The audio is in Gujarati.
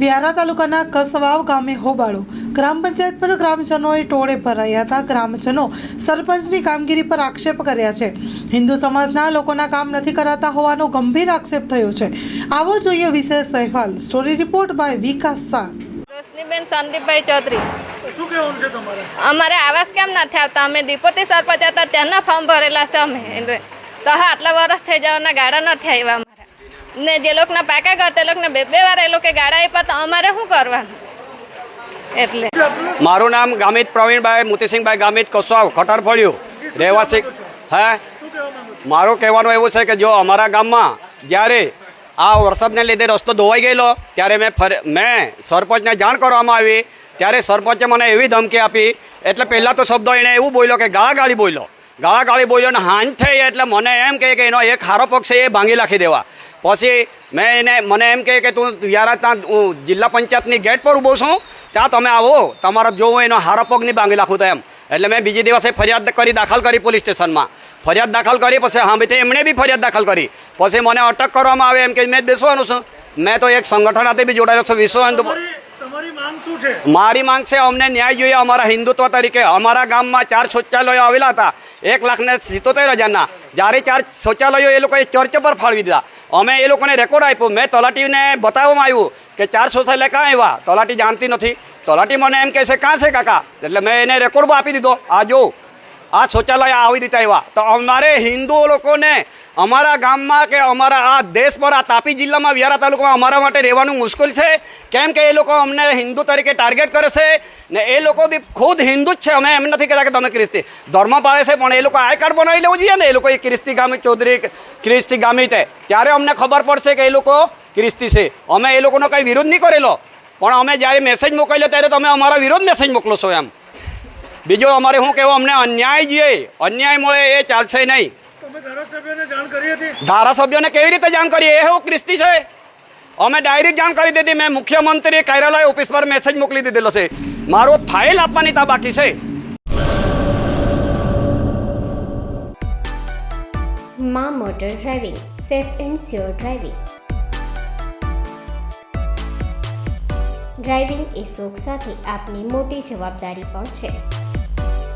વ્યારા તાલુકાના કસવાવ ગામે હોબાળો. ગ્રામ પંચાયત પર ગ્રામજનોએ ટોળે ભરાયા હતા. ગ્રામજનો સરપંચની કામગીરી પર આક્ષેપ કર્યા છે. હિન્દુ સમાજના લોકોના કામ નથી કરાતા હોવાનો ગંભીર આક્ષેપ થયો છે. આવો જોઈએ વિશેષ અહેવાલ. Story report by Vikas Shah. રોશનીબેન સંદીપભાઈ ચૌધરી. શું કહેવાનું છે તમારે? અમારે આવાસ કેમ નથી આવતા અમે દીપોતી સરપંચ હતા. ત્યાંના ફોર્મ ભરેલા છે અમે. તો હા આટલા વર્ષ થઈ જવાના ગાડા નથી આવ્યા ને જે લોકોના પાકા ઘર તે લોકોને બે બે વાર એ લોકો ગાડા આપ્યા તો અમારે શું કરવાનું? એટલે. મારું નામ ગામિત પ્રવીણભાઈ, મોતીસિંહભાઈ ગામિત કસવાવ ખટરફળિયું રહેવાસી હે? મારું કહેવાનું એવું છે કે જો અમારા ગામમાં જ્યારે આ વરસાદને લીધે રસ્તો ધોવાઈ ગયેલો, ત્યારે મેં ફરે મેં સરપંચને જાણ કરવામાં આવી, ત્યારે સરપંચે મને એવી ધમકી આપી. એટલે પહેલાં તો શબ્દો એણે એવું બોલ્યો કે ગાળાગાળી બોલ્યો. ગાળાગાળી બોલ્યો ને હાંજ થઈ એટલે મને એમ કહે કે એનો એક હારો પક્ષ છે એ ભાંગી નાખી દેવા. પછી મેં એને મને એમ કહે કે તું યારા ત્યાં હું જિલ્લા પંચાયતની ગેટ પર ઊભો છું ત્યાં તમે આવો તમારો જો હું એનો હારો પગ નહીં ભાંગી નાખું તો એમ. એટલે મેં બીજી દિવસે ફરિયાદ કરી દાખલ કરી પોલીસ સ્ટેશનમાં. ફરિયાદ દાખલ કરી પછી હા ભાઈ એમણે બી ફરિયાદ દાખલ કરી. પછી મને અટક કરવામાં આવે એમ કે મેં બેસવાનું છું. મેં તો એક સંગઠન સાથે બી જોડાયેલો છું વિશ્વ હિન્દુ મારી માંગ છે અમને ન્યાય જોઈએ અમારા હિન્દુત્વ તરીકે. અમારા ગામમાં ચાર શૌચાલયો આવેલા હતા. એક લાખ ને સિત્તોતેર હજારના. જ્યારે ચાર શૌચાલયો એ લોકોએ ચર્ચ પર ફાળવી દીધા. અમે એ લોકોને રેકોર્ડ આપ્યો. મેં તલાટીને બતાવવામાં આવ્યું કે ચાર શૌચાલય કાં આવ્યા? તલાટી જાણતી નથી. તલાટી મને એમ કહે છે, કાં છે કાકા? એટલે મેં એને રેકોર્ડ આપી દીધો. આ જો આ શૌચાલય આવી રીતે આવ્યા. તો અમારે હિન્દુ લોકોને અમારા ગામમાં કે અમારા આ દેશ પર, આ તાપી જિલ્લામાં, વ્યારા તાલુકામાં અમારા માટે રહેવાનું મુશ્કેલ છે. કેમ કે એ લોકો અમને હિન્દુ તરીકે ટાર્ગેટ કરે છે ને એ લોકો બી ખુદ હિન્દુ જ છે. અમે એમ નથી કહેતા કે તમે ખ્રિસ્તી. ધર્મ પાળે છે, પણ એ લોકો આઈ કાર્ડ બનાવી લેવું જોઈએ ને? એ લોકો એ ખ્રિસ્તી ગામી ચૌધરી, ખ્રિસ્તી ગામી તે. ત્યારે અમને ખબર પડશે કે એ લોકો ખ્રિસ્તી છે. અમે એ લોકોનો કંઈ વિરોધ નહીં કરેલો. પણ અમે જ્યારે મેસેજ મોકલ્યો, ત્યારે તમે અમારા વિરોધ મેસેજ મોકલો છો એમ. બીજું અમારે શું કહેવું? અમને અન્યાય જોઈએ અન્યાય મળે એ ચાલશે નહીં. તમે ધારાસભ્યને જાણ કરી હતી? ધારાસભ્યોને કેવી રીતે જાણ કરીએ એ હું ક્રિસ્તી છે. અમે ડાયરેક્ટ જાણ કરી દીધી. મેં મુખ્યમંત્રી કાર્યાલય ઓફિસ પર મેસેજ મોકલી દીધેલો છે. મારો ફાઇલ આપવાની તા બાકી છે. મા motor driving safe and sure driving. Driving એ શોખ સાથે આપની મોટી જવાબદારી પણ છે.